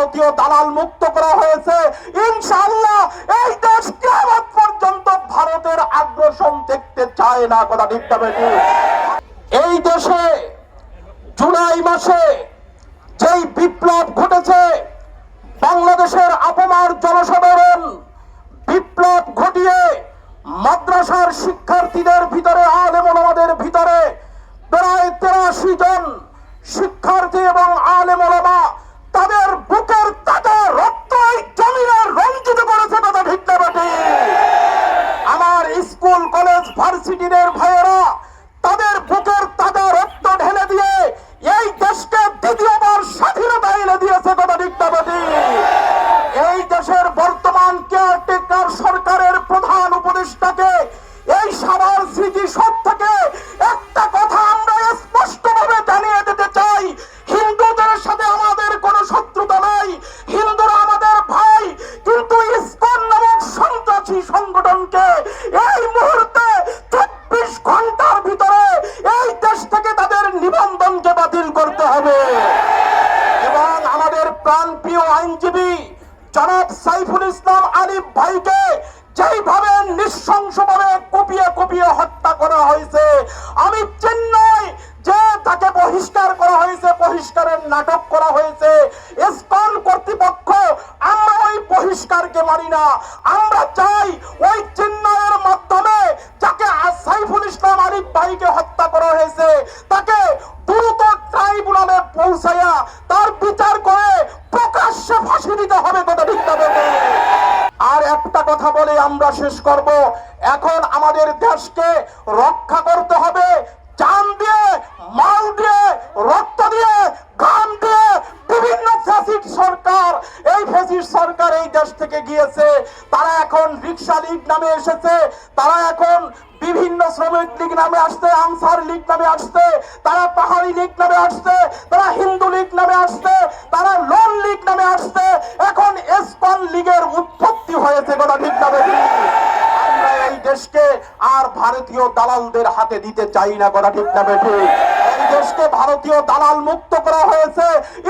ভারতীয় দালাল মুক্ত করা হয়েছে। ইনশাআল্লাহ এই দেশ কিয়ামত পর্যন্ত ভারতের আগ্রাসন দেখতে চায় না, কথা ঠিক এই দেশে জুলাই মাসে যেই বিপ্লব ঘটেছে, বাংলাদেশের আপমার জনসাধারণ বিপ্লব ঘটিয়ে মাদ্রাসার শিক্ষার্থীদের ভিতরে আলেম ওলামাদের ভিতরে প্রায় তেরাশি জন শিক্ষার্থী এবং আলেম ওলামা তাদের বুকের তাজা রক্ত এই জমিনে রঞ্জিত করেছে কথা ঠিক না আমার স্কুল, কলেজ ভার্সিটির ভাইয়েরা তাদের বুকের তাজা রক্ত ঢেলে দিয়ে এই দেশকে দ্বিতীয়বার স্বাধীনতা এনে দিয়েছে কথা ঠিক না? এই দেশের বর্তমান কেয়ারটেকার সরকারের প্রধান উপদেষ্টাকে এই সবার স্মৃতি সব থেকে একটা প্রাণপ্রিয় আইনজীবী, জনাব সাইফুল ইসলাম আলিফ ভাইকে যেইভাবে নৃশংসভাবে কুপিয়ে কুপিয়ে হত্যা করা হয়েছে, আমি চেন্নাই যে তাকে বহিষ্কার করা হয়েছে, বহিষ্কারের নাটক করা হয়েছে ফাঁসি দিতে হবে কথা না আর একটা কথা বলে আমরা শেষ করব। এখন আমাদের দেশকে রক্ষা করতে হবে। জান দিয়ে, মাল দিয়ে, রক্ত দিয়ে গান দিয়ে বিভিন্ন ফ্যাসিড সরকার, এই ফ্যাসিড সরকার এই দেশ থেকে গিয়েছে। তারা এখন রিক্সা লীগ নামে এসেছে। তারা এখন বিভিন্ন শ্রমিক লীগ নামে আসছে, আনসার লীগ নামে আসছে, তারা পাহাড়ি লীগ নামে আসছে, তারা হিন্দু লীগ নামে আসছে। তারা লোন লীগ নামে আসছে। এখন এসকন লীগের উৎপত্তি হয়েছে কথা ঠিক না আমরা এই দেশকে আর ভারতীয় দালালদের হাতে দিতে চাই না কথা ঠিক না এই দেশকে ভারতীয় দালাল মুক্ত করা হয়েছে।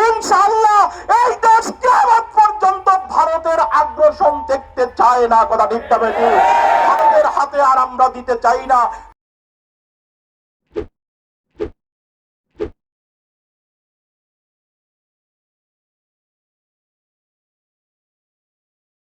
ইনশাআল্লাহ এই দেশ কিয়ামত পর্যন্ত ভারতের আগ্রাসন দেখতে চায় না কথা ঠিক না ভারতের হাতে আর আমরা দিতে চাই না।